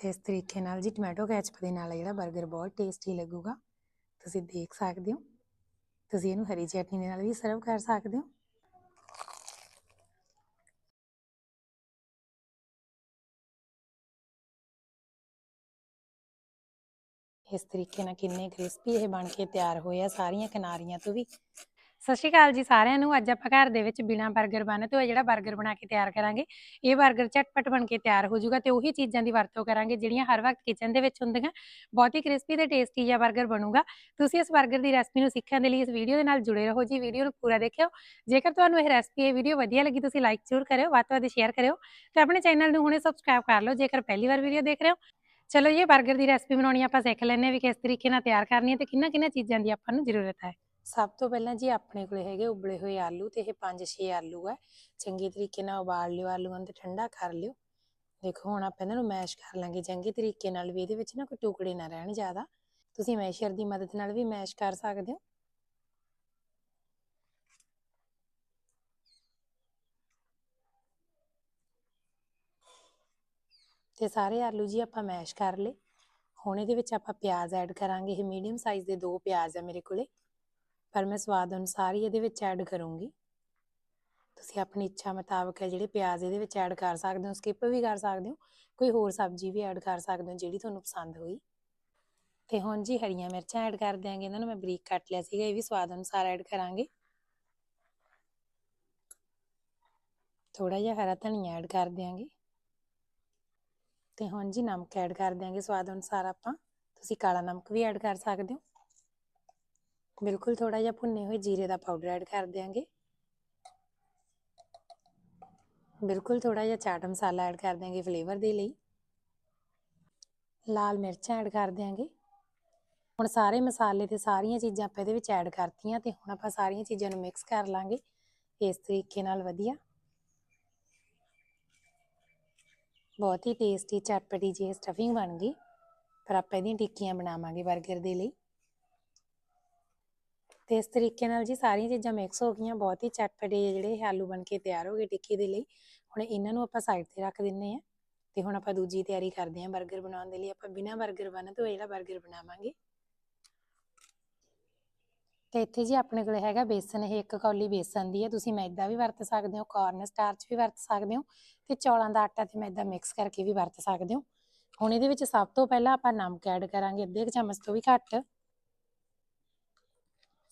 ਤੇ ਇਸ ਤਰੀਕੇ ਨਾਲ ਜੀ ਟੋਮੈਟੋ ਕੈਚਪ ਦੇ ਨਾਲ ਜਿਹੜਾ 버ਗਰ ਬਹੁਤ ਟੇਸਟੀ ਲੱਗੂਗਾ, ਤੁਸੀਂ ਦੇਖ ਸਕਦੇ ਹੋ। ਤੁਸੀਂ ਇਹਨੂੰ ਹਰੀ ਚਟਨੀ ਦੇ ਨਾਲ ਵੀ ਸਰਵ ਕਰ ਸਕਦੇ ਹੋ। ਇਸ ਤਰੀਕੇ ਨਾਲ ਕਿੰਨੇ ਕ੍ਰਿਸਪੀ ਇਹ ਬਣ ਕੇ ਤਿਆਰ ਹੋਏ ਆ, ਸਾਰੀਆਂ ਕਿਨਾਰੀਆਂ ਤੋਂ ਵੀ। ਸਤਿ ਸ਼੍ਰੀ ਅਕਾਲ ਜੀ ਸਾਰਿਆਂ ਨੂੰ। ਅੱਜ ਆਪਾਂ ਘਰ ਦੇ ਵਿੱਚ ਬਿਨਾ 버ਗਰ ਬਣੇ ਤੋਂ ਜਿਹੜਾ 버ਗਰ ਬਣਾ ਕੇ ਤਿਆਰ ਕਰਾਂਗੇ, ਇਹ 버ਗਰ ਝਟਪਟ ਬਣ ਕੇ ਤਿਆਰ ਹੋ ਜਾਊਗਾ ਤੇ ਉਹੀ ਚੀਜ਼ਾਂ ਦੀ ਵਰਤੋਂ ਕਰਾਂਗੇ ਜਿਹੜੀਆਂ ਹਰ ਵਕਤ ਕਿਚਨ ਦੇ ਵਿੱਚ ਹੁੰਦੀਆਂ। ਬਹੁਤ ਹੀ ਕ੍ਰਿਸਪੀ ਤੇ ਟੇਸਟੀ ਜਿਹਾ 버ਗਰ ਬਣੂਗਾ। ਤੁਸੀਂ ਇਸ 버ਗਰ ਦੀ ਰੈਸਪੀ ਨੂੰ ਸਿੱਖਣ ਦੇ ਲਈ ਇਸ ਵੀਡੀਓ ਦੇ ਨਾਲ ਜੁੜੇ ਰਹੋ ਜੀ। ਵੀਡੀਓ ਨੂੰ ਪੂਰਾ ਦੇਖਿਓ। ਜੇਕਰ ਤੁਹਾਨੂੰ ਇਹ ਰੈਸਪੀ ਇਹ ਵੀਡੀਓ ਵਧੀਆ ਲੱਗੀ ਤੁਸੀਂ ਲਾਈਕ ਜ਼ਰੂਰ ਕਰਿਓ, ਵੱਧ ਤੋਂ ਵੱਧ ਸ਼ੇਅਰ ਕਰਿਓ ਤੇ ਆਪਣੇ ਚੈਨਲ ਨੂੰ ਹੁਣੇ ਸਬਸਕ੍ਰਾਈਬ ਕਰ ਲਓ ਜੇਕਰ ਪਹਿਲੀ ਵਾਰ ਵੀਡੀਓ ਦੇਖ ਰਹੇ ਹੋ। ਚਲੋ ਇਹ 버ਗਰ ਦੀ ਰੈਸਪੀ ਬਣਾਉਣੀ ਆਪਾਂ ਸਿੱਖ ਲੈਣੇ ਆ ਵੀ ਕਿਸ ਤਰੀਕੇ ਨਾਲ ਤਿਆਰ ਕਰਨੀ ਹੈ ਤੇ ਕਿੰਨਾ ਕਿੰਨਾ ਚੀਜ਼ਾਂ ਦੀ ਆਪਾਂ ਨੂੰ ਜ਼ਰੂਰਤ ਹੈ। ਸਭ ਤੋਂ ਪਹਿਲਾਂ ਜੀ ਆਪਣੇ ਕੋਲੇ ਹੈਗੇ ਉਬਲੇ ਹੋਏ ਆਲੂ ਤੇ ਇਹ 5-6 ਆਲੂ ਹੈ ਚੰਗੇ ਤਰੀਕੇ ਨਾਲ ਉਬਾਲ ਲਿਓ, ਆਲੂਆਂ ਨੂੰ ਤੇ ਠੰਡਾ ਕਰ ਲਿਓ। ਦੇਖੋ ਹੁਣ ਆਪਾਂ ਇਹਨਾਂ ਨੂੰ ਮੈਸ਼ ਕਰ ਲਾਂਗੇ। ਚੰਗੇ ਤਰੀਕੇ ਨਾਲ ਵੀ ਇਹਦੇ ਵਿੱਚ ਨਾ ਕੋਈ ਟੁਕੜੇ ਨਾ ਰਹਿਣ ਜ਼ਿਆਦਾ। ਤੁਸੀਂ ਮੈਸ਼ਰ ਦੀ ਮਦਦ ਨਾਲ ਵੀ ਮੈਸ਼ ਕਰ ਸਕਦੇ ਹੋ। ਤੇ ਸਾਰੇ ਆਲੂ ਜੀ ਆਪਾਂ ਮੈਸ਼ ਕਰ ਲਏ। ਹੁਣ ਇਹਦੇ ਵਿੱਚ ਆਪਾਂ ਪਿਆਜ਼ ਐਡ ਕਰਾਂਗੇ। ਇਹ ਮੀਡੀਅਮ ਸਾਈਜ਼ ਦੇ ਦੋ ਪਿਆਜ਼ ਆ ਮੇਰੇ ਕੋਲੇ। ਪਰ ਮੈਂ ਸਵਾਦ ਅਨੁਸਾਰ ਹੀ ਇਹਦੇ ਵਿੱਚ ਐਡ ਕਰੂੰਗੀ। ਤੁਸੀਂ ਆਪਣੀ ਇੱਛਾ ਮੁਤਾਬਕ ਹੈ ਜਿਹੜੇ ਪਿਆਜ਼ ਇਹਦੇ ਵਿੱਚ ਐਡ ਕਰ ਸਕਦੇ ਹੋ ਸਕਿਪ ਵੀ ਕਰ ਸਕਦੇ ਹੋ, ਕੋਈ ਹੋਰ ਸਬਜ਼ੀ ਵੀ ਐਡ ਕਰ ਸਕਦੇ ਹੋ ਜਿਹੜੀ ਤੁਹਾਨੂੰ ਪਸੰਦ ਹੋਈ। ਤੇ ਹੁਣ ਜੀ ਹਰੀਆਂ ਮਿਰਚਾਂ ਐਡ ਕਰ ਦਿਆਂਗੇ, ਇਹਨਾਂ ਨੂੰ ਮੈਂ ਬਰੀਕ ਕੱਟ ਲਿਆ ਸੀਗਾ, ਇਹ ਵੀ ਸਵਾਦ ਅਨੁਸਾਰ ਐਡ ਕਰਾਂਗੇ। ਥੋੜਾ ਜਿਹਾ ਹਰਾ ਧਨੀਆ ਐਡ ਕਰ ਦਿਆਂਗੇ। ਤੇ ਹੁਣ ਜੀ ਨਮਕ ਐਡ ਕਰ ਦਿਆਂਗੇ ਸਵਾਦ ਅਨੁਸਾਰ ਆਪਾਂ, ਤੁਸੀਂ ਕਾਲਾ ਨਮਕ ਵੀ ਐਡ ਕਰ ਸਕਦੇ ਹੋ। ਬਿਲਕੁਲ ਥੋੜਾ ਜਿਹਾ ਭੁੰਨੇ ਹੋਏ ਜੀਰੇ ਦਾ ਪਾਊਡਰ ਐਡ ਕਰ ਦਿਆਂਗੇ। ਬਿਲਕੁਲ ਥੋੜਾ ਜਿਹਾ ਚਾਟ ਮਸਾਲਾ ਐਡ ਕਰ ਦਿਆਂਗੇ ਫਲੇਵਰ ਦੇ ਲਈ। ਲਾਲ ਮਿਰਚਾਂ ਐਡ ਕਰ ਦਿਆਂਗੇ। ਹੁਣ ਸਾਰੇ ਮਸਾਲੇ ਤੇ ਸਾਰੀਆਂ ਚੀਜ਼ਾਂ ਆਪਾਂ ਇਹਦੇ ਵਿੱਚ ਐਡ ਕਰਤੀਆਂ ਤੇ ਹੁਣ ਆਪਾਂ ਸਾਰੀਆਂ ਚੀਜ਼ਾਂ ਨੂੰ ਮਿਕਸ ਕਰ ਲਾਂਗੇ। ਇਸ ਤਰੀਕੇ ਨਾਲ ਵਧੀਆ। ਬਹੁਤ ਹੀ ਟੇਸਟੀ ਚਟਪਟੀ ਜੀ ਸਟਫਿੰਗ ਬਣ ਗਈ। ਪਰ ਆਪਾਂ ਇਹਦੀਆਂ ਟਿੱਕੀਆਂ ਬਣਾਵਾਂਗੇ 버ਗਰ ਦੇ ਲਈ। ਤੇ ਇਸ ਤਰੀਕੇ ਨਾਲ ਜੀ ਸਾਰੀਆਂ ਚੀਜ਼ਾਂ ਮਿਕਸ ਹੋ ਗਈਆਂ, ਬਹੁਤ ਹੀ ਚਟਪਟੇ ਜਿਹੜੇ ਆਲੂ ਬਣ ਕੇ ਤਿਆਰ ਹੋ ਗਏ ਟਿੱਕੀ ਦੇ ਲਈ। ਹੁਣ ਇਹਨਾਂ ਨੂੰ ਆਪਾਂ ਸਾਈਡ ਤੇ ਰੱਖ ਦਿੰਨੇ ਆ ਤੇ ਹੁਣ ਆਪਾਂ ਦੂਜੀ ਤਿਆਰੀ ਕਰਦੇ ਆ 버ਗਰ ਬਣਾਉਣ ਦੇ ਲਈ। ਆਪਾਂ ਬਿਨਾ 버ਗਰ ਬਣਾ ਤੋਂ ਜਿਹੜਾ 버ਗਰ ਬਣਾਵਾਂਗੇ। ਤੇ ਇੱਥੇ ਜੀ ਆਪਣੇ ਕੋਲ ਹੈਗਾ ਬੇਸਨ, ਇਹ ਇੱਕ ਕੌਲੀ ਬੇਸਨ ਦੀ ਹੈ। ਤੁਸੀਂ ਮੈਦਾ ਵੀ ਵਰਤ ਸਕਦੇ ਹੋ ਕਾਰਨ ਸਟਾਰਚ ਵੀ ਵਰਤ ਸਕਦੇ ਹੋ ਤੇ ਚੌਲਾਂ ਦਾ ਆਟਾ ਤੇ ਮੈਦਾ ਮਿਕਸ ਕਰਕੇ ਵੀ ਵਰਤ ਸਕਦੇ ਹੋ। ਹੁਣ ਇਹਦੇ ਵਿੱਚ ਸਭ ਤੋਂ ਪਹਿਲਾਂ ਆਪਾਂ ਨਮਕ ਐਡ ਕਰਾਂਗੇ, ਅੱਧੇ ਚਮਚ ਤੋਂ ਵੀ ਘੱਟ।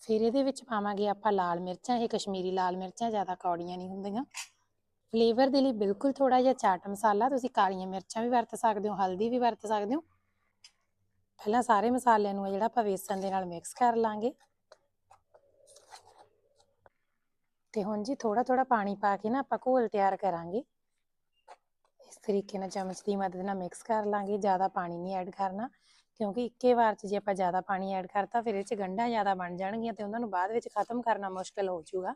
ਫਿਰ ਇਹਦੇ ਵਿੱਚ ਪਾਵਾਂਗੇ ਆਪਾਂ ਲਾਲ ਮਿਰਚਾਂ, ਇਹ ਕਸ਼ਮੀਰੀ ਲਾਲ ਮਿਰਚਾਂ ਜ਼ਿਆਦਾ ਕੌੜੀਆਂ ਨਹੀਂ ਹੁੰਦੀਆਂ। ਫਲੇਵਰ ਦੇ ਲਈ ਬਿਲਕੁਲ ਥੋੜਾ ਜਿਹਾ ਚਾਟ ਮਸਾਲਾ, ਤੁਸੀਂ ਕਾਲੀਆਂ ਮਿਰਚਾਂ ਵੀ ਵਰਤ ਸਕਦੇ ਹੋ, ਹਲਦੀ ਵੀ ਵਰਤ ਸਕਦੇ ਹੋ। ਪਹਿਲਾਂ ਸਾਰੇ ਮਸਾਲਿਆਂ ਨੂੰ ਜਿਹੜਾ ਆਪਾਂ ਵੇਸਣ ਦੇ ਨਾਲ ਮਿਕਸ ਕਰ ਲਾਂਗੇ। ਤੇ ਹੁਣ ਜੀ ਥੋੜਾ ਥੋੜਾ ਪਾਣੀ ਪਾ ਕੇ ਨਾ ਆਪਾਂ ਘੋਲ ਤਿਆਰ ਕਰਾਂਗੇ। ਇਸ ਤਰੀਕੇ ਨਾਲ ਚਮਚ ਦੀ ਮਦਦ ਨਾਲ ਮਿਕਸ ਕਰ ਲਾਂਗੇ, ਜ਼ਿਆਦਾ ਪਾਣੀ ਨਹੀਂ ਐਡ ਕਰਨਾ। ਕਿਉਂਕਿ ਇੱਕੇ ਵਾਰ 'ਚ ਜੇ ਆਪਾਂ ਜ਼ਿਆਦਾ ਪਾਣੀ ਐਡ ਕਰਤਾ, ਫਿਰ ਇਹ 'ਚ ਗੰਢਾਂ ਜ਼ਿਆਦਾ ਬਣ ਜਾਣਗੀਆਂ ਤੇ ਉਹਨਾਂ ਨੂੰ ਬਾਅਦ ਵਿੱਚ ਖਤਮ ਕਰਨਾ ਮੁਸ਼ਕਲ ਹੋ ਜਾਊਗਾ।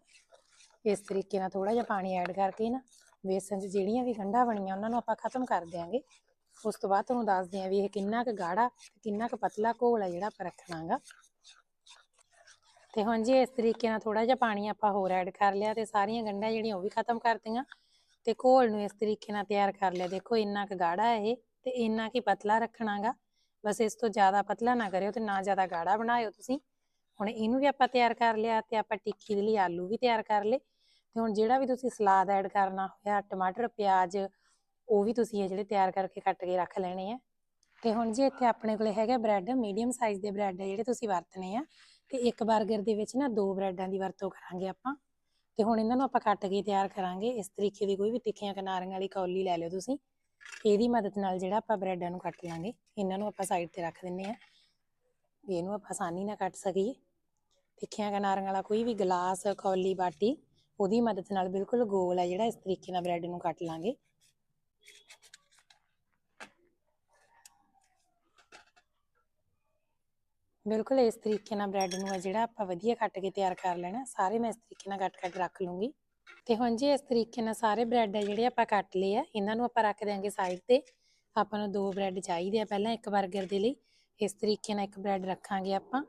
ਇਸ ਤਰੀਕੇ ਨਾਲ ਥੋੜਾ ਜਿਹਾ ਪਾਣੀ ਐਡ ਕਰਕੇ ਨਾ ਵੇਸਣ 'ਚ ਜਿਹੜੀਆਂ ਵੀ ਗੰਢਾਂ ਬਣੀਆਂ, ਉਹਨਾਂ ਨੂੰ ਆਪਾਂ ਖਤਮ ਕਰ ਦਿਆਂਗੇ। ਉਸ ਤੋਂ ਬਾਅਦ ਤੁਹਾਨੂੰ ਦੱਸਦੇ ਆਂ ਵੀ ਇਹ ਕਿੰਨਾ ਕੁ ਗਾੜਾ ਤੇ ਕਿੰਨਾ ਕੁ ਪਤਲਾ ਘੋਲ ਆ ਜਿਹੜਾ ਆਪਾਂ ਰੱਖਣਾਗਾ। ਤੇ ਹੁਣ ਜੀ ਇਸ ਤਰੀਕੇ ਨਾਲ ਥੋੜਾ ਜਿਹਾ ਪਾਣੀ ਆਪਾਂ ਹੋਰ ਐਡ ਕਰ ਲਿਆ ਤੇ ਸਾਰੀਆਂ ਗੰਢਾਂ ਜਿਹੜੀਆਂ ਉਹ ਵੀ ਖਤਮ ਕਰਤੀਆਂ ਤੇ ਘੋਲ ਨੂੰ ਇਸ ਤਰੀਕੇ ਨਾਲ ਤਿਆਰ ਕਰ ਲਿਆ। ਦੇਖੋ, ਇੰਨਾ ਕੁ ਗਾੜਾ ਇਹ ਤੇ ਇੰਨਾ ਕੁ ਪਤਲਾ ਰੱਖਣਾਗਾ। ਬਸ ਇਸ ਤੋਂ ਜ਼ਿਆਦਾ ਪਤਲਾ ਨਾ ਕਰਿਓ ਤੇ ਨਾ ਜ਼ਿਆਦਾ ਗਾੜਾ ਬਣਾਇਓ ਤੁਸੀਂ। ਹੁਣ ਇਹਨੂੰ ਵੀ ਆਪਾਂ ਤਿਆਰ ਕਰ ਲਿਆ ਤੇ ਆਪਾਂ ਟਿੱਕੀ ਦੇ ਲਈ ਆਲੂ ਵੀ ਤਿਆਰ ਕਰ ਲਏ। ਤੇ ਹੁਣ ਜਿਹੜਾ ਵੀ ਤੁਸੀਂ ਸਲਾਦ ਐਡ ਕਰਨਾ ਹੋਇਆ, ਟਮਾਟਰ, ਪਿਆਜ਼, ਉਹ ਵੀ ਤੁਸੀਂ ਇਹ ਜਿਹੜੇ ਤਿਆਰ ਕਰਕੇ ਕੱਟ ਕੇ ਰੱਖ ਲੈਣੇ ਆ। ਤੇ ਹੁਣ ਜੇ ਇੱਥੇ ਆਪਣੇ ਕੋਲੇ ਹੈਗਾ ਬ੍ਰੈਡ, ਮੀਡੀਅਮ ਸਾਈਜ਼ ਦੇ ਬ੍ਰੈਡ ਆ ਜਿਹੜੇ ਤੁਸੀਂ ਵਰਤਣੇ ਆ। ਤੇ ਇੱਕ 버ਗਰ ਦੇ ਵਿੱਚ ਨਾ ਦੋ ਬ੍ਰੈਡਾਂ ਦੀ ਵਰਤੋਂ ਕਰਾਂਗੇ ਆਪਾਂ। ਤੇ ਹੁਣ ਇਹਨਾਂ ਨੂੰ ਆਪਾਂ ਕੱਟ ਕੇ ਤਿਆਰ ਕਰਾਂਗੇ। ਇਸ ਤਰੀਕੇ ਦੀ ਕੋਈ ਵੀ ਤਿੱਖੀਆਂ ਕਿਨਾਰੀਆਂ ਵਾਲੀ ਕੌਲੀ ਲੈ ਲਿਓ ਤੁਸੀਂ। ਇਹਦੀ ਮਦਦ ਨਾਲ ਜਿਹੜਾ ਆਪਾਂ ਬ੍ਰੈਡਾਂ ਨੂੰ ਕੱਟ ਲਾਂਗੇ, ਇਹਨਾਂ ਨੂੰ ਆਪਾਂ ਸਾਈਡ ਤੇ ਰੱਖ ਦਿੰਨੇ ਆ ਵੀ ਇਹਨੂੰ ਆਪਾਂ ਆਸਾਨੀ ਨਾਲ ਕੱਟ ਸਕੀਏ। ਤਿੱਖੀਆਂ ਕਿਨਾਰੀਆਂ ਵਾਲਾ ਕੋਈ ਵੀ ਗਲਾਸ, ਕੌਲੀ ਬਾਟੀ, ਉਹਦੀ ਮਦਦ ਨਾਲ ਬਿਲਕੁਲ ਗੋਲ ਹੈ ਜਿਹੜਾ ਇਸ ਤਰੀਕੇ ਨਾਲ ਬ੍ਰੈਡ ਨੂੰ ਕੱਟ ਲਾਂਗੇ। ਬਿਲਕੁਲ ਇਸ ਤਰੀਕੇ ਨਾਲ ਬ੍ਰੈਡ ਨੂੰ ਆ ਜਿਹੜਾ ਆਪਾਂ ਵਧੀਆ ਕੱਟ ਕੇ ਤਿਆਰ ਕਰ ਲੈਣਾ, ਸਾਰੇ ਮੈਂ ਇਸ ਤਰੀਕੇ ਨਾਲ ਕੱਟ ਕੱਟ ਰੱਖ ਲੂੰਗੀ। ਤੇ ਹੁਣ ਜੀ ਇਸ ਤਰੀਕੇ ਨਾਲ ਸਾਰੇ ਬ੍ਰੈਡ ਆ ਜਿਹੜੇ ਆਪਾਂ ਕੱਟ ਲਏ ਆ, ਇਹਨਾਂ ਨੂੰ ਆਪਾਂ ਰੱਖ ਦਿਆਂਗੇ ਸਾਈਡ ਤੇ। ਆਪਾਂ ਨੂੰ ਦੋ ਬ੍ਰੈਡ ਚਾਹੀਦੇ ਆ ਪਹਿਲਾਂ ਇੱਕ 버ਗਰ ਦੇ ਲਈ। ਇਸ ਤਰੀਕੇ ਨਾਲ ਇੱਕ ਬ੍ਰੈਡ ਰੱਖਾਂਗੇ ਆਪਾਂ।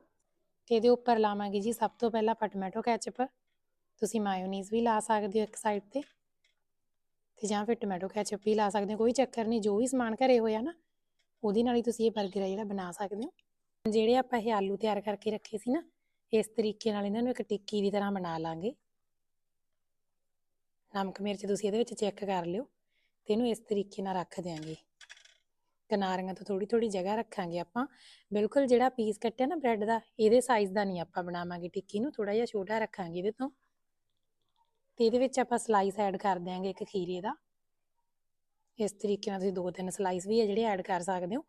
ਤੇ ਇਹਦੇ ਉੱਪਰ ਲਾਵਾਂਗੇ ਜੀ ਸਭ ਤੋਂ ਪਹਿਲਾਂ ਆਪਾਂ ਟੋਮੈਟੋ ਕੈਚਅਪ ਤੁਸੀਂ ਮਾਇਓਨੀਜ਼ ਵੀ ਲਾ ਸਕਦੇ ਹੋ ਇੱਕ ਸਾਈਡ ਤੇ। ਤੇ ਜਾਂ ਫਿਰ ਟੋਮੈਟੋ ਕੈਚਪ ਵੀ ਲਾ ਸਕਦੇ ਹੋ, ਕੋਈ ਚੱਕਰ ਨਹੀਂ, ਜੋ ਵੀ ਸਮਾਨ ਘਰੇ ਹੋਇਆ ਨਾ, ਉਹਦੇ ਨਾਲ ਹੀ ਤੁਸੀਂ ਇਹ 버ਗਰ ਆ ਜਿਹੜਾ ਬਣਾ ਸਕਦੇ ਹੋ। ਜਿਹੜੇ ਆਪਾਂ ਇਹ ਆਲੂ ਤਿਆਰ ਕਰਕੇ ਰੱਖੇ ਸੀ ਨਾ, ਇਸ ਤਰੀਕੇ ਨਾਲ ਇਹਨਾਂ ਨੂੰ ਇੱਕ ਟਿੱਕੀ ਦੀ ਤਰ੍ਹਾਂ ਬਣਾ ਲਾਂਗੇ। ਨਮਕ ਮਿਰਚ ਤੁਸੀਂ ਇਹਦੇ ਵਿੱਚ ਚੈੱਕ ਕਰ ਲਿਓ ਤੇ ਇਹਨੂੰ ਇਸ ਤਰੀਕੇ ਨਾਲ ਰੱਖ ਦਿਆਂਗੇ। ਕਿਨਾਰੀਆਂ ਤੋਂ ਥੋੜੀ ਥੋੜੀ ਜਗ੍ਹਾ ਰੱਖਾਂਗੇ ਆਪਾਂ। ਬਿਲਕੁਲ ਜਿਹੜਾ ਪੀਸ ਕੱਟਿਆ ਨਾ ਬ੍ਰੈਡ ਦਾ, ਇਹਦੇ ਸਾਈਜ਼ ਦਾ ਨਹੀਂ ਆਪਾਂ ਬਣਾਵਾਂਗੇ। ਟਿੱਕੀ ਨੂੰ ਥੋੜਾ ਜਿਹਾ ਛੋਟਾ ਰੱਖਾਂਗੇ ਇਹਦੇ ਤੋਂ। ਤੇ ਇਹਦੇ ਵਿੱਚ ਆਪਾਂ ਸਲਾਈਸ ਐਡ ਕਰ ਦਿਆਂਗੇ ਇੱਕ ਖੀਰੇ ਦਾ। ਇਸ ਤਰੀਕੇ ਨਾਲ ਤੁਸੀਂ ਦੋ ਤਿੰਨ ਸਲਾਈਸ ਵੀ ਹੈ ਜਿਹੜੇ ਐਡ ਕਰ ਸਕਦੇ ਹੋ।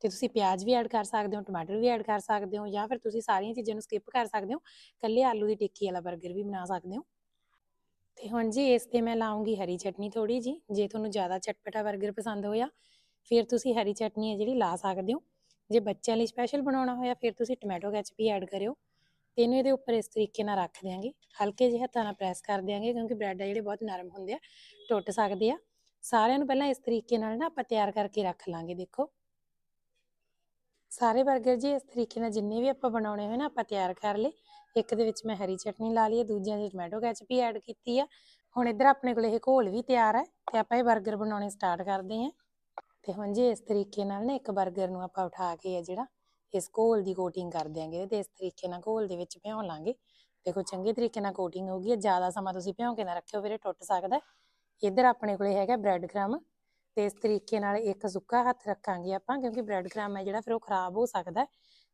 ਤੇ ਤੁਸੀਂ ਪਿਆਜ਼ ਵੀ ਐਡ ਕਰ ਸਕਦੇ ਹੋ, ਟਮਾਟਰ ਵੀ ਐਡ ਕਰ ਸਕਦੇ ਹੋ ਜਾਂ ਫਿਰ ਤੁਸੀਂ ਸਾਰੀਆਂ ਚੀਜ਼ਾਂ ਨੂੰ ਸਕਿਪ ਕਰ ਸਕਦੇ ਹੋ। ਕੱਲੇ ਆਲੂ ਦੀ ਟਿੱਕੀ ਵਾਲਾ 버ਗਰ ਵੀ ਬਣਾ ਸਕਦੇ ਹੋ। ਤੇ ਹੁਣ ਜੀ ਇਸ ਤੇ ਮੈਂ ਲਾਉਂਗੀ ਹਰੀ ਚਟਨੀ ਥੋੜੀ ਜੀ ਜੇ ਤੁਹਾਨੂੰ ਜ਼ਿਆਦਾ ਚਟਪਟਾ 버ਗਰ ਪਸੰਦ ਹੋਇਆ, ਫਿਰ ਤੁਸੀਂ ਹਰੀ ਚਟਨੀ ਹੈ ਜਿਹੜੀ ਲਾ ਸਕਦੇ ਹੋ। ਜੇ ਬੱਚਿਆਂ ਲਈ ਸਪੈਸ਼ਲ ਬਣਾਉਣਾ ਹੋਇਆ, ਫਿਰ ਤੁਸੀਂ ਟੋਮੈਟੋ ਕੈਚਪ ਵੀ ਐਡ ਕਰਿਓ। ਤੇ ਇਹਨੂੰ ਇਹਦੇ ਉੱਪਰ ਇਸ ਤਰੀਕੇ ਨਾਲ ਰੱਖ ਦਿਆਂਗੇ। ਹਲਕੇ ਜਿਹੇ ਹੱਥਾਂ ਨਾਲ ਪ੍ਰੈਸ ਕਰ ਦਿਆਂਗੇ, ਕਿਉਂਕਿ ਬ੍ਰੈਡ ਆ ਜਿਹੜੇ ਬਹੁਤ ਨਰਮ ਹੁੰਦੇ ਆ, ਟੁੱਟ ਸਕਦੇ ਆ। ਸਾਰਿਆਂ ਨੂੰ ਪਹਿਲਾਂ ਇਸ ਤਰੀਕੇ ਨਾਲ ਨਾ ਆਪਾਂ ਤਿਆਰ ਕਰਕੇ ਰੱਖ ਲਾਂਗੇ, ਦੇਖੋ। ਸਾਰੇ 버ਗਰ ਜੀ ਇਸ ਤਰੀਕੇ ਨਾਲ ਜਿੰਨੇ ਵੀ ਆਪਾਂ ਬਣਾਉਣੇ ਹੋਏ ਨਾ, ਆਪਾਂ ਤਿਆਰ ਕਰ ਲਏ। ਇੱਕ ਦੇ ਵਿੱਚ ਮੈਂ ਹਰੀ ਚਟਨੀ ਲਾ ਲਈ ਹੈ, ਦੂਜਿਆਂ ਦੇ ਟਮੈਟੋ ਕੈਚਪ ਵੀ ਐਡ ਕੀਤੀ ਆ। ਹੁਣ ਇੱਧਰ ਆਪਣੇ ਕੋਲ ਇਹ ਘੋਲ ਵੀ ਤਿਆਰ ਹੈ ਤੇ ਆਪਾਂ ਇਹ 버ਗਰ ਬਣਾਉਣੇ ਸਟਾਰਟ ਕਰਦੇ ਹਾਂ। ਤੇ ਹੁਣ ਜੀ ਇਸ ਤਰੀਕੇ ਨਾਲ ਨਾ ਇੱਕ 버ਗਰ ਨੂੰ ਆਪਾਂ ਉਠਾ ਕੇ ਆ ਜਿਹੜਾ, ਇਸ ਘੋਲ ਦੀ ਕੋਟਿੰਗ ਕਰ ਦਿਆਂਗੇ ਤੇ ਇਸ ਤਰੀਕੇ ਨਾਲ ਘੋਲ ਦੇ ਵਿੱਚ ਭਿਉਂ ਲਾਂਗੇ। ਦੇਖੋ ਚੰਗੇ ਤਰੀਕੇ ਨਾਲ ਕੋਟਿੰਗ ਹੋ ਗਈ ਹੈ ਜ਼ਿਆਦਾ ਸਮਾਂ ਤੁਸੀਂ ਭਿਉਂ ਕੇ ਨਾ ਰੱਖਿਓ ਫਿਰ ਇਹ ਟੁੱਟ ਸਕਦਾ। ਇੱਧਰ ਆਪਣੇ ਕੋਲੇ ਹੈਗਾ ਬ੍ਰੈਡ ਕ੍ਰਮ ਤੇ ਇਸ ਤਰੀਕੇ ਨਾਲ ਇੱਕ ਸੁੱਕਾ ਹੱਥ ਰੱਖਾਂਗੇ ਆਪਾਂ, ਕਿਉਂਕਿ ਬ੍ਰੈਡ ਕ੍ਰਮ ਹੈ ਜਿਹੜਾ, ਫਿਰ ਉਹ ਖਰਾਬ ਹੋ ਸਕਦਾ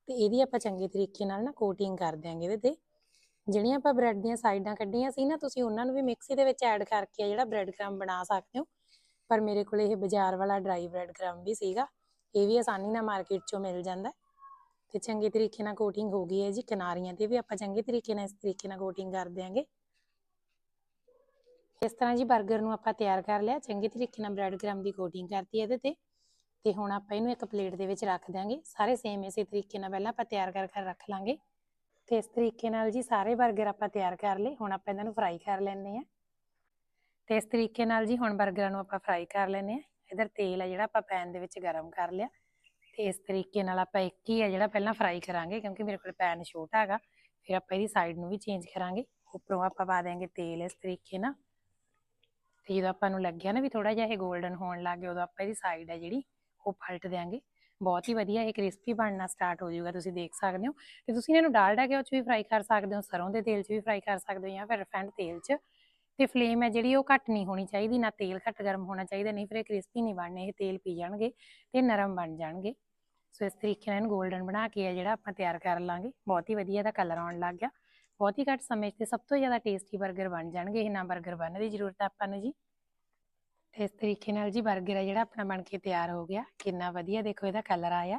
ਤੇ ਇਹਦੀ ਆਪਾਂ ਚੰਗੇ ਤਰੀਕੇ ਨਾਲ ਨਾ ਕੋਟਿੰਗ ਕਰ ਦਿਆਂਗੇ ਇਹਦੇ ਤੇ। ਜਿਹੜੀਆਂ ਆਪਾਂ ਬ੍ਰੈਡ ਦੀਆਂ ਸਾਈਡਾਂ ਕੱਢੀਆਂ ਸੀ ਨਾ, ਤੁਸੀਂ ਉਹਨਾਂ ਨੂੰ ਵੀ ਮਿਕਸੀ ਦੇ ਵਿੱਚ ਐਡ ਕਰਕੇ ਜਿਹੜਾ ਬ੍ਰੈਡ ਕ੍ਰਮ ਬਣਾ ਸਕਦੇ ਹੋ। ਪਰ ਮੇਰੇ ਕੋਲ ਇਹ ਬਾਜ਼ਾਰ ਵਾਲਾ ਡਰਾਈ ਬ੍ਰੈਡ ਕ੍ਰਮ ਵੀ ਸੀਗਾ। ਇਹ ਵੀ ਆਸਾਨੀ ਨਾਲ ਮਾਰਕੀਟ ਚੋਂ ਮਿਲ ਜਾਂਦਾ ਤੇ ਚੰਗੇ ਤਰੀਕੇ ਨਾਲ ਕੋਟਿੰਗ ਹੋ ਗਈ ਹੈ ਜੀ। ਕਿਨਾਰੀਆਂ ਤੇ ਵੀ ਆਪਾਂ ਚੰਗੇ ਤਰੀਕੇ ਨਾਲ ਇਸ ਤਰੀਕੇ ਨਾਲ ਕੋਟਿੰਗ ਕਰ ਦਿਆਂਗੇ। ਇਸ ਤਰ੍ਹਾਂ ਜੀ 버ਗਰ ਨੂੰ ਆਪਾਂ ਤਿਆਰ ਕਰ ਲਿਆ, ਚੰਗੇ ਤਰੀਕੇ ਨਾਲ ਬ੍ਰੈਡ ਕ੍ਰਮ ਦੀ ਕੋਟਿੰਗ ਕਰਤੀ ਇਹਦੇ ਤੇ ਤੇ ਹੁਣ ਆਪਾਂ ਇਹਨੂੰ ਇੱਕ ਪਲੇਟ ਦੇ ਵਿੱਚ ਰੱਖ ਦਾਂਗੇ ਸਾਰੇ ਸੇਮ ਇਸੇ ਤਰੀਕੇ ਨਾਲ ਪਹਿਲਾਂ ਆਪਾਂ ਤਿਆਰ ਕਰ ਕਰ ਰੱਖ ਲਾਂਗੇ ਤੇ ਇਸ ਤਰੀਕੇ ਨਾਲ ਜੀ ਸਾਰੇ 버ਗਰ ਆਪਾਂ ਤਿਆਰ ਕਰ ਲਏ। ਹੁਣ ਆਪਾਂ ਇਹਨਾਂ ਨੂੰ ਫਰਾਈ ਕਰ ਲੈਣੇ ਆ ਤੇ ਇਸ ਤਰੀਕੇ ਨਾਲ ਜੀ ਹੁਣ 버ਗਰਾਂ ਨੂੰ ਆਪਾਂ ਫਰਾਈ ਕਰ ਲੈਣੇ ਆ ਇਧਰ ਤੇਲ ਆ ਜਿਹੜਾ ਆਪਾਂ ਪੈਨ ਦੇ ਵਿੱਚ ਗਰਮ ਕਰ ਲਿਆ। ਤੇ ਇਸ ਤਰੀਕੇ ਨਾਲ ਆਪਾਂ ਇੱਕ ਹੀ ਆ ਜਿਹੜਾ ਪਹਿਲਾਂ ਫਰਾਈ ਕਰਾਂਗੇ ਕਿਉਂਕਿ ਮੇਰੇ ਕੋਲ ਪੈਨ ਛੋਟਾ ਹੈਗਾ। ਫਿਰ ਆਪਾਂ ਇਹਦੀ ਸਾਈਡ ਨੂੰ ਵੀ ਚੇਂਜ ਕਰਾਂਗੇ। ਉੱਪਰੋਂ ਆਪਾਂ ਪਾ ਦੇਾਂਗੇ ਤੇਲ ਇਸ ਤਰੀਕੇ ਨਾਲ। ਤੇ ਜਦੋਂ ਆਪਾਂ ਨੂੰ ਲੱਗਿਆ ਨਾ ਵੀ ਥੋੜਾ ਜਿਹਾ ਇਹ 골ਡਨ ਹੋਣ ਲੱਗ ਗਿਆ, ਉਦੋਂ ਆਪਾਂ ਇਹਦੀ ਸਾਈਡ ਹੈ ਜਿਹੜੀ, ਉਹ ਪਲਟ ਦੇਾਂਗੇ ਬਹੁਤ ਹੀ ਵਧੀਆ ਇਹ ਕ੍ਰਿਸਪੀ ਬਣਨਾ ਸਟਾਰਟ ਹੋ ਜਾਊਗਾ, ਤੁਸੀਂ ਦੇਖ ਸਕਦੇ ਹੋ। ਤੇ ਤੁਸੀਂ ਇਹਨੂੰ ਡਾਲਡਾ ਉਹ 'ਚ ਵੀ ਫਰਾਈ ਕਰ ਸਕਦੇ ਹੋ, ਸਰੋਂ ਦੇ ਤੇਲ 'ਚ ਵੀ ਫਰਾਈ ਕਰ ਸਕਦੇ ਹੋ ਜਾਂ ਫਿਰ ਰਿਫਾਈਂਡ ਤੇਲ 'ਚ। ਤੇ ਫਲੇਮ ਹੈ ਜਿਹੜੀ, ਉਹ ਘੱਟ ਨਹੀਂ ਹੋਣੀ ਚਾਹੀਦੀ, ਨਾ ਤੇਲ ਘੱਟ ਗਰਮ ਹੋਣਾ ਚਾਹੀਦਾ, ਨਹੀਂ ਫਿਰ ਇਹ ਕ੍ਰਿਸਪੀ ਨਹੀਂ ਬਣਨੇ, ਇਹ ਤੇਲ ਪੀ ਜਾਣਗੇ ਤੇ ਨਰਮ ਬਣ ਜਾਣਗੇ। ਸੋ ਇਸ ਤਰੀਕੇ ਨਾਲ ਇਹਨੂੰ 골ਡਨ ਬਣਾ ਕੇ ਆ ਜਿਹੜਾ ਆਪਾਂ ਤਿਆਰ ਕਰ ਲਾਂਗੇ। ਬਹੁਤ ਹੀ ਵਧੀਆ ਦਾ ਕਲਰ ਆਉਣ ਲੱਗ ਗਿਆ। ਬਹੁਤ ਹੀ ਘੱਟ ਸਮੇਂ 'ਚ ਸਭ ਤੋਂ ਜ਼ਿਆਦਾ ਟੇਸਟੀ 버ਗਰ ਬਣ ਜਾਣਗੇ ਇਹਨਾਂ 버ਗਰ ਬਣਨ ਦੀ ਜ਼ਰੂਰਤ ਹੈ ਆਪਾਂ ਨੂੰ ਜੀ। ਇਸ ਤਰੀਕੇ ਨਾਲ ਜੀ 버ਗਰ ਹੈ ਜਿਹੜਾ ਆਪਣਾ ਬਣ ਕੇ ਤਿਆਰ ਹੋ ਗਿਆ। ਕਿੰਨਾ ਵਧੀਆ ਦੇਖੋ ਇਹਦਾ ਕਲਰ ਆਇਆ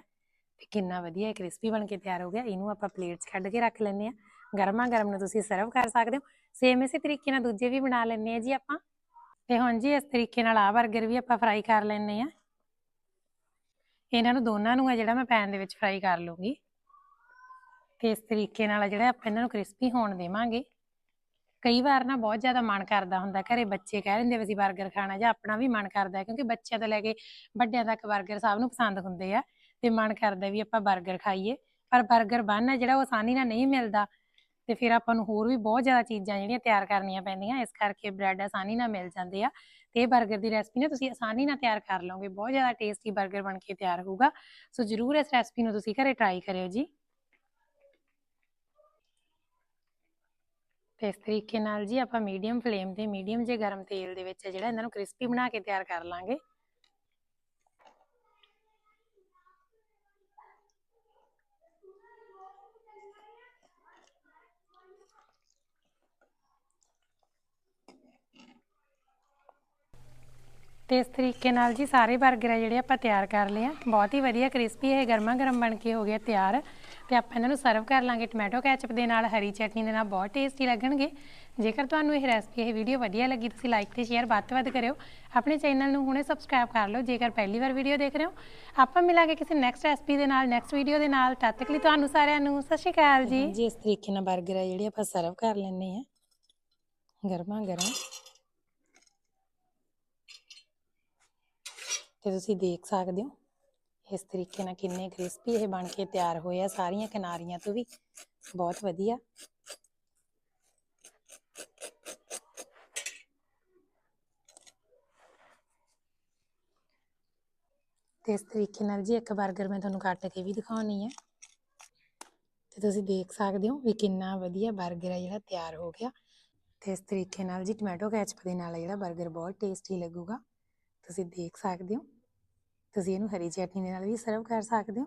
ਤੇ ਕਿੰਨਾ ਵਧੀਆ ਇਹ ਕ੍ਰਿਸਪੀ ਬਣ ਕੇ ਤਿਆਰ ਹੋ ਗਿਆ। ਇਹਨੂੰ ਆਪਾਂ ਪਲੇਟ 'ਚ ਕੱਢ ਕੇ ਰੱਖ ਲੈਂਦੇ ਆ ਗਰਮਾ ਗਰਮ ਨੂੰ ਤੁਸੀਂ ਸਰਵ ਕਰ ਸਕਦੇ ਹੋ। ਸੇਮ ਇਸੇ ਤਰੀਕੇ ਨਾਲ ਦੂਜੇ ਵੀ ਬਣਾ ਲੈਂਦੇ ਆ ਜੀ ਆਪਾਂ। ਤੇ ਹੁਣ ਜੀ ਇਸ ਤਰੀਕੇ ਨਾਲ ਆ 버ਗਰ ਵੀ ਆਪਾਂ ਫਰਾਈ ਕਰ ਲੈਂਦੇ ਆ ਇਹਨਾਂ ਨੂੰ ਦੋਨਾਂ ਨੂੰ ਆ ਜਿਹੜਾ ਮੈਂ ਪੈਨ ਦੇ ਵਿੱਚ ਫਰਾਈ ਕਰ ਲੂੰਗੀ ਤੇ ਇਸ ਤਰੀਕੇ ਨਾਲ ਜਿਹੜਾ ਆਪਾਂ ਇਹਨਾਂ ਨੂੰ ਕ੍ਰਿਸਪੀ ਹੋਣ ਦੇਵਾਂਗੇ। ਕਈ ਵਾਰ ਨਾ ਬਹੁਤ ਜ਼ਿਆਦਾ ਮਨ ਕਰਦਾ ਹੁੰਦਾ, ਘਰੇ ਬੱਚੇ ਕਹਿ ਦਿੰਦੇ ਨੇ ਅਸੀਂ 버ਗਰ ਖਾਣਾ ਜਾਂ ਆਪਣਾ ਵੀ ਮਨ ਕਰਦਾ ਕਿਉਂਕਿ ਬੱਚਿਆਂ ਤੋਂ ਲੈ ਕੇ ਵੱਡਿਆਂ ਤੱਕ 버ਗਰ ਸਭ ਨੂੰ ਪਸੰਦ ਹੁੰਦੇ ਆ ਤੇ ਮਨ ਕਰਦਾ ਵੀ ਆਪਾਂ 버ਗਰ ਖਾਈਏ। ਪਰ 버ਗਰ ਬਣ ਜਿਹੜਾ ਉਹ ਆਸਾਨੀ ਨਾਲ ਨਹੀਂ ਮਿਲਦਾ ਤੇ ਫਿਰ ਆਪਾਂ ਨੂੰ ਹੋਰ ਵੀ ਬਹੁਤ ਜ਼ਿਆਦਾ ਚੀਜ਼ਾਂ ਜਿਹੜੀਆਂ ਤਿਆਰ ਕਰਨੀਆਂ ਪੈਂਦੀਆਂ, ਇਸ ਕਰਕੇ ਬ੍ਰੈਡ ਆਸਾਨੀ ਨਾਲ ਮਿਲ ਜਾਂਦੇ ਆ। ਤੇ ਇਹ 버ਗਰ ਦੀ ਰੈਸਪੀ ਨਾ ਤੁਸੀਂ ਆਸਾਨੀ ਨਾਲ ਤਿਆਰ ਕਰ ਲਓਗੇ, ਬਹੁਤ ਜ਼ਿਆਦਾ ਟੇਸਟੀ 버ਗਰ ਬਣ ਕੇ ਤਿਆਰ ਹੋਊਗਾ। ਸੋ ਜਰੂਰ ਇਸ ਰੈਸਪੀ ਨੂੰ ਤੁਸੀਂ ਘਰੇ ਟਰਾਈ ਕਰਿਓ ਜੀ। ਤੇ ਇਸ ਤਰੀਕੇ ਨਾਲ ਜੀ ਆਪਾਂ ਮੀਡੀਅਮ ਫਲੇਮ ਤੇ ਮੀਡੀਅਮ ਜੇ ਗਰਮ ਤੇਲ ਦੇ ਵਿੱਚ ਜਿਹੜਾ ਇਹਨਾਂ ਨੂੰ ਕ੍ਰਿਸਪੀ ਬਣਾ ਕੇ ਤਿਆਰ ਕਰ ਲਾਂਗੇ। ਤੇ ਇਸ ਤਰੀਕੇ ਨਾਲ ਜੀ ਸਾਰੇ 버ਗਰ ਆ ਜਿਹੜੇ ਆਪਾਂ ਤਿਆਰ ਕਰ ਲਏ ਆ। ਬਹੁਤ ਹੀ ਵਧੀਆ ਕ੍ਰਿਸਪੀ ਇਹ ਗਰਮਾ ਗਰਮ ਬਣ ਕੇ ਹੋ ਗਿਆ ਤਿਆਰ। ਤੇ ਆਪਾਂ ਇਹਨਾਂ ਨੂੰ ਸਰਵ ਕਰ ਲਾਂਗੇ ਟੋਮੈਟੋ ਕੈਚਪ ਦੇ ਨਾਲ, ਹਰੀ ਚਟਨੀ ਦੇ ਨਾਲ ਬਹੁਤ ਟੇਸਟੀ ਲੱਗਣਗੇ। ਜੇਕਰ ਤੁਹਾਨੂੰ ਇਹ ਰੈਸਪੀ ਇਹ ਵੀਡੀਓ ਵਧੀਆ ਲੱਗੀ, ਤੁਸੀਂ ਲਾਈਕ ਤੇ ਸ਼ੇਅਰ ਵੱਧ ਤੋਂ ਵੱਧ ਕਰਿਓ। ਆਪਣੇ ਚੈਨਲ ਨੂੰ ਹੁਣੇ ਸਬਸਕ੍ਰਾਈਬ ਕਰ ਲਓ, ਜੇਕਰ ਪਹਿਲੀ ਵਾਰ ਵੀਡੀਓ ਦੇਖ ਰਹੇ ਹੋ। ਆਪਾਂ ਮਿਲਾਂਗੇ ਕਿਸੇ ਨੈਕਸਟ ਰੈਸਪੀ ਦੇ ਨਾਲ ਨੈਕਸਟ ਵੀਡੀਓ ਦੇ ਨਾਲ। ਤਦ ਤੱਕ ਲਈ ਤੁਹਾਨੂੰ ਸਾਰਿਆਂ ਨੂੰ ਸਤਿ ਸ਼੍ਰੀ ਅਕਾਲ ਜੀ। ਜੀ ਇਸ ਤਰੀਕੇ ਨਾਲ 버ਗਰ ਆ ਜਿਹੜੇ ਆਪਾਂ ਸਰਵ ਕਰ ਲੈਣੇ ਆ ਗਰਮਾ ਗਰਮ। ਤੇ ਤੁਸੀਂ ਦੇਖ ਸਕਦੇ ਹੋ। ਇਸ ਤਰੀਕੇ ਨਾਲ ਕਿੰਨੇ ਕ੍ਰਿਸਪੀ ਇਹ ਬਣ ਕੇ ਤਿਆਰ ਹੋਏ ਆ, ਸਾਰੀਆਂ ਕਿਨਾਰੀਆਂ ਤੋਂ ਵੀ। ਬਹੁਤ ਵਧੀਆ। ਤੇ ਇਸ ਤਰੀਕੇ ਨਾਲ ਜੀ ਇੱਕ 버ਗਰ ਮੈਂ ਤੁਹਾਨੂੰ ਕੱਟ ਕੇ ਵੀ ਦਿਖਾਉਣੀ ਹੈ ਤੇ ਤੁਸੀਂ ਦੇਖ ਸਕਦੇ ਹੋ ਵੀ ਕਿੰਨਾ ਵਧੀਆ 버ਗਰ ਹੈ ਜਿਹੜਾ ਤਿਆਰ ਹੋ ਗਿਆ। ਤੇ ਇਸ ਤਰੀਕੇ ਨਾਲ ਜੀ ਟੋਮੈਟੋ ਕੈਚਪ ਦੇ ਨਾਲ ਜਿਹੜਾ 버ਗਰ ਬਹੁਤ ਟੇਸਟੀ ਲੱਗੂਗਾ। ਤੁਸੀਂ ਦੇਖ ਸਕਦੇ ਹੋ। ਤੁਸੀਂ ਇਹਨੂੰ ਹਰੀ ਚਟਨੀ ਦੇ ਨਾਲ ਵੀ ਸਰਵ ਕਰ ਸਕਦੇ ਹੋ।